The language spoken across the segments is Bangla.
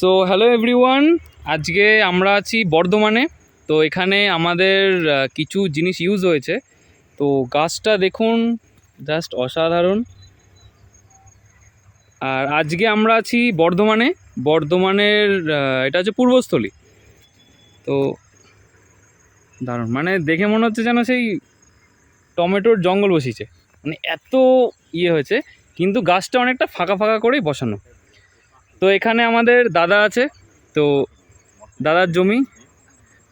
সো হ্যালো এভরিওয়ান আজকে আমরা আছি বর্ধমানে। তো এখানে আমাদের কিছু জিনিস ইউজ হয়েছে। তো গাছটা দেখুন জাস্ট অসাধারণ। আর আজকে আমরা আছি বর্ধমানে। বর্ধমানের এটা হচ্ছে পূর্বস্থলী। তো দারুণ। মানে দেখে মনে হচ্ছে যেন সেই টমেটোর জঙ্গল বসিয়েছে মানে এত ইয়ে হয়েছে, কিন্তু গাছটা অনেকটা ফাঁকা ফাঁকা করেই বসানো। তো এখানে আমাদের দাদা আছে তো দাদার জমি।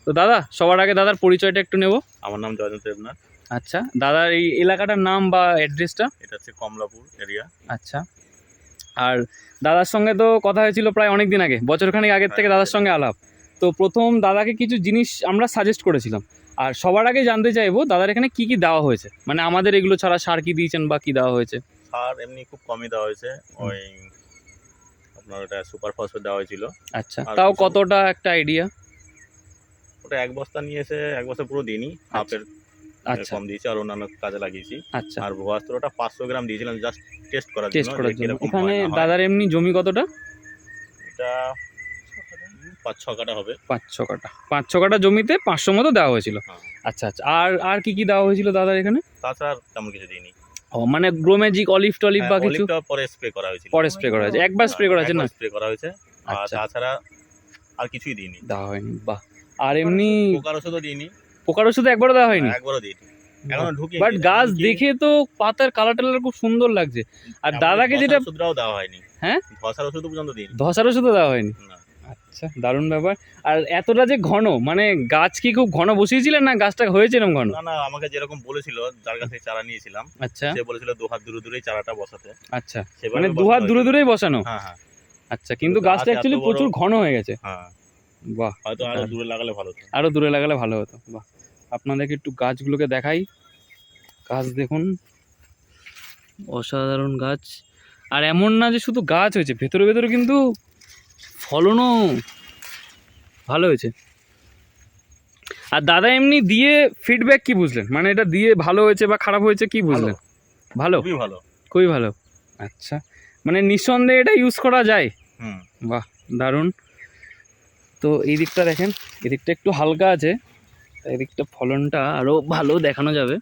তো দাদা সবার আগে দাদার পরিচয়টা একটু নেব। আমার নাম জয়ন্ত দেবনাথ। আচ্ছা দাদার এই এলাকাটার নাম বা অ্যাড্রেসটা এটা হচ্ছে কমলাপুর এরিয়া আচ্ছা আর দাদার সঙ্গে তো কথা হয়েছিল প্রায় অনেক দিন আগে বছরখানেক আগের থেকে দাদার সঙ্গে আলাপ। তো প্রথম দাদাকে কিছু জিনিস আমরা সাজেস্ট করেছিলাম। আর সবার আগে জানতে চাইব দাদার এখানে কি কি দেওয়া হয়েছে? মানে আমাদের এগুলো ছাড়া সার কি দিয়েছেন বা কি দেওয়া হয়েছে? সার এমনি খুব কমই দেওয়া হয়েছে। ওই আপনার ওটা সুপার ফসফেট দেওয়া হয়েছিল। আচ্ছা তাও কতটা একটা আইডিয়া ওটা এক বস্তা নিয়ে এসে এক বস্তা পুরো দিইনি হাফের আচ্ছা। কম দিয়েছি আর অন্যান্য কাজে লাগিয়েছি। আচ্ছা। আর ভুয়াস্তরটা পাঁচশো গ্রাম দিয়েছিলাম জাস্ট টেস্ট করার টেস্ট করার জন্য। এখানে। দাদার এমনি জমি কতটা? এটা পাঁচ ছ কাটা হবে। পাঁচ ছ কাটা পাঁচ ছ কাটা জমিতে পাঁচশো মতো দেওয়া হয়েছিল। হ্যাঁ। আচ্ছা আচ্ছা। আর আর কি কি দেওয়া হয়েছিল দাদার এখানে? তাছাড়া আর তেমন কিছু দিইনি। ও মানে গ্রোম্যাজিক অলিভ টলিভ বা হ্যাঁ, কিছু পরে স্প্রে করা হয়েছিল। পরে স্প্রে করা হয়েছে। একবার স্প্রে করা হয়েছে না স্প্রে করা হয়েছে। আর আচ্ছা। তাছাড়া আর কিছুই দিইনি। দেওয়া হয়নি বাহ। আর এমনি পোকার ওষুধও দিইনি। পোকার ওষুধ একবারও দেওয়া হয়নি? একবারও দিইনি। বাট গাছ দেখে তো পাতার কালার টালার খুব সুন্দর লাগছে। আর দাদাকে যেটা ওষুধটাও দেওয়া হয়নি। হ্যাঁ? ধসার ওষুধ পর্যন্ত দিইনি। ধসার ওষুধও দেওয়া হয়নি? না। আচ্ছা দারুণ ব্যাপার। আর এতটা যে ঘন মানে গাছ কি খুব ঘন বসিয়েছিলেন না গাছটা হয়েছিল ঘন? না না আমাকে যেরকম বলেছিল যার কাছে চারা নিয়েছিলাম আচ্ছা। সে বলেছিল দু হাত দূরে দূরেই চারাটা বসাতে। আচ্ছা মানে দু হাত দূরে দূরেই বসানো? হ্যাঁ হ্যাঁ। আচ্ছা কিন্তু গাছটা অ্যাকচুয়ালি প্রচুর ঘন হয়ে গেছে। হ্যাঁ। বাহ হয়তো আরও দূরে লাগালে ভালো হতো। আরও দূরে লাগালে ভালো হতো বাহ। আপনাদেরকে একটু গাছগুলোকে দেখাই। গাছ দেখুন। অসাধারণ গাছ। আর এমন না যে শুধু গাছ হয়েছে ভেতরে ভেতরে কিন্তু ফলনও ভালো হয়েছে। আর দাদা এমনি দিয়ে ফিডব্যাক কি বুঝলেন? মানে এটা দিয়ে ভালো হয়েছে বা খারাপ হয়েছে কি বুঝলেন? ভালো? খুবই ভালো। খুবই ভালো। আচ্ছা। মানে নিঃসন্দেহে এটা ইউজ করা যায়। হুম। বাহ দারুণ। তো এই দিকটা দেখেন এদিকটা একটু হালকা আছে। এদিকটা ফলনটা আরও ভালো দেখানো যাবে।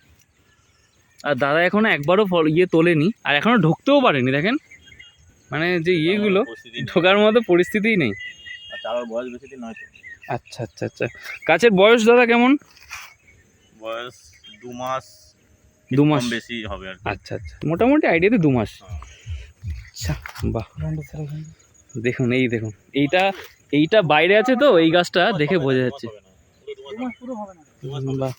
আর দাদা এখনও একবারও ফল ইয়ে তোলেনি আর এখনও ঢুকতেও পারেনি দেখেন। মানে যে ইয়েগুলো ঢোকার মতো পরিস্থিতিই নেই। আর চারার বয়স বেশি দিন নয় তো। আচ্ছা আচ্ছা আচ্ছা। গাছের বয়স দাদা কেমন? বয়স দু মাস দু মাস। বেশি হবে আচ্ছা আচ্ছা। মোটামুটি আইডিয়াতে দু মাস। হ্যাঁ। আচ্ছা বাহ। দেখুন এই দেখুন। এইটা এইটা বাইরে আছে তো এই গাছটা দেখে বোঝা যাচ্ছে। পুরো দু মাস হবে না। বাহ।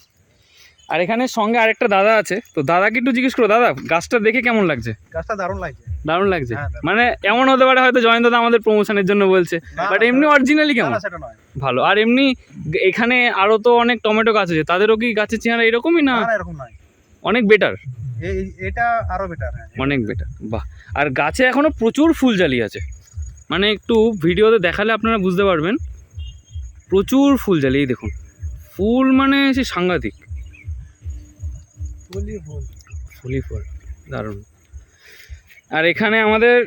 আর এখানে সঙ্গে আরেকটা দাদা আছে। তো দাদাকে একটু জিজ্ঞেস করো দাদা গাছটা দেখে কেমন লাগছে? গাছটা দারুণ লাগছে। দারুণ লাগছে? হ্যাঁ, মানে এমন হতে পারে হয়তো জয়ন্ত দা আমাদের প্রমোশনের জন্য বলছে। বাট এমনি অরিজিনালি কেমন? ভালো। আর এমনি এখানে আরও তো অনেক টমেটো গাছ আছে। তাদেরও কি গাছের চেহারা এরকমই না, এরকম নয়। অনেক বেটার এটা আরও বেটার হ্যাঁ। অনেক বেটার বাহ। আর গাছে এখনও প্রচুর ফুল জালি আছে। মানে একটু ভিডিওতে দেখালে আপনারা বুঝতে পারবেন। প্রচুর ফুল জালি এই দেখুন। ফুল মানে সে সাংঘাতিক। ফুল। ফুলি ফুল দারুণ। আর এখানে আমাদের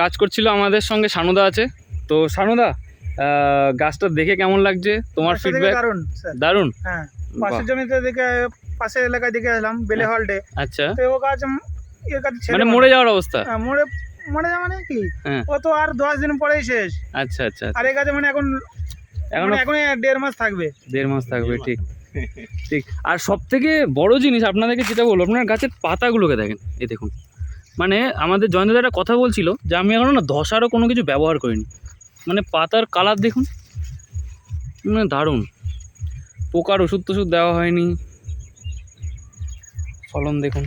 কাজ করছিল আমাদের সঙ্গে সানুদা আছে। তো সানুদা গাছটা দেখে কেমন লাগছে? তোমার ফিডব্যাক দারুণ দারুণ? হ্যাঁ পাশের জমিতে দেখে পাশের এলাকায় দেখে এলাম বেলে হলডে। আচ্ছা। তো ও গাছ এর কাছে মানে মরে যাওয়ার অবস্থা? হ্যাঁ, মরে মরে যাওয়া মানে কি? হ্যাঁ। ও তো আর দশ দিন পরেই শেষ। আচ্ছা আচ্ছা আর এই গাছে মানে এখন এখন মানে এখন দেড় মাস থাকবে। দেড় মাস থাকবে ঠিক। ঠিক। আর সব থেকে বড় জিনিস আপনাদেরকে যেটা বলব, আপনার গাছের পাতাগুলোকে দেখেন, এই দেখুন। মানে আমাদের জয়ন্ত একটা কথা বলছিল যে আমি এখনও না ধসারও কোনো কিছু ব্যবহার করিনি। মানে পাতার কালার দেখুন মানে দারুণ। পোকার ওষুধ টষুধ দেওয়া হয়নি। ফলন দেখুন,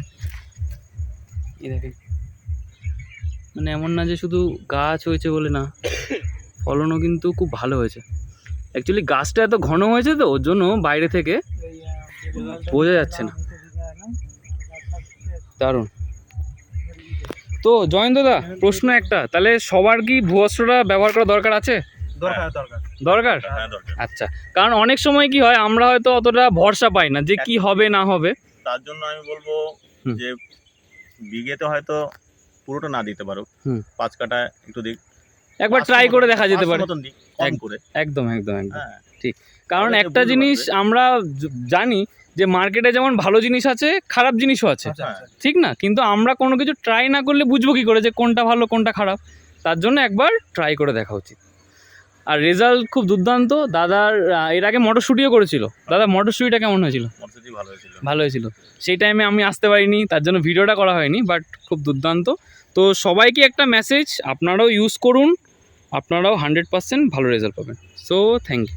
এই দেখেন। মানে এমন না যে শুধু গাছ হয়েছে বলে না, ফলনও কিন্তু খুব ভালো হয়েছে। অ্যাকচুয়ালি গাছটা এত ঘন হয়েছে তো ওর জন্য বাইরে থেকে বোঝা যাচ্ছে না। দারুণ। তো জয়ন্ত দা প্রশ্ন একটা তাহলে সবার কি ভূয়স্ত্রটা ব্যবহার করা দরকার আছে? দরকার হ্যাঁ দরকার। আচ্ছা কারণ অনেক সময় কি হয় আমরা হয়তো অতটা ভরসা পাই না যে কি হবে না হবে। তার জন্য আমি বলব। যে বিঘেতে হয়তো পুরোটা না দিতে পারো। পাঁচ কাটা একটু দিক একবার ট্রাই করে দেখা যেতে পারে। একদম একদম একদম। ঠিক। কারণ একটা জিনিস আমরা জানি যে মার্কেটে যেমন ভালো জিনিস আছে খারাপ জিনিসও আছে। আচ্ছা, আচ্ছা। ঠিক না? কিন্তু আমরা কোনো কিছু ট্রাই না করলে বুঝব কি করে যে কোনটা ভালো কোনটা খারাপ। তার জন্য একবার ট্রাই করে দেখা উচিত। আর রেজাল্ট খুব দুর্দান্ত। দাদার এর আগে মটরশুটিও করেছিল। দাদা মটরশুটিটা কেমন হয়েছিল? ভালো হয়েছিল। ভালো হয়েছিল। সেই টাইমে আমি আসতে পারিনি তার জন্য ভিডিওটা করা হয়নি বাট খুব দুর্দান্ত। তো সবাইকে একটা মেসেজ আপনারাও ইউজ করুন। আপনারাও হান্ড্রেড পারসেন্ট ভালো রেজাল্ট পাবেন। So thank you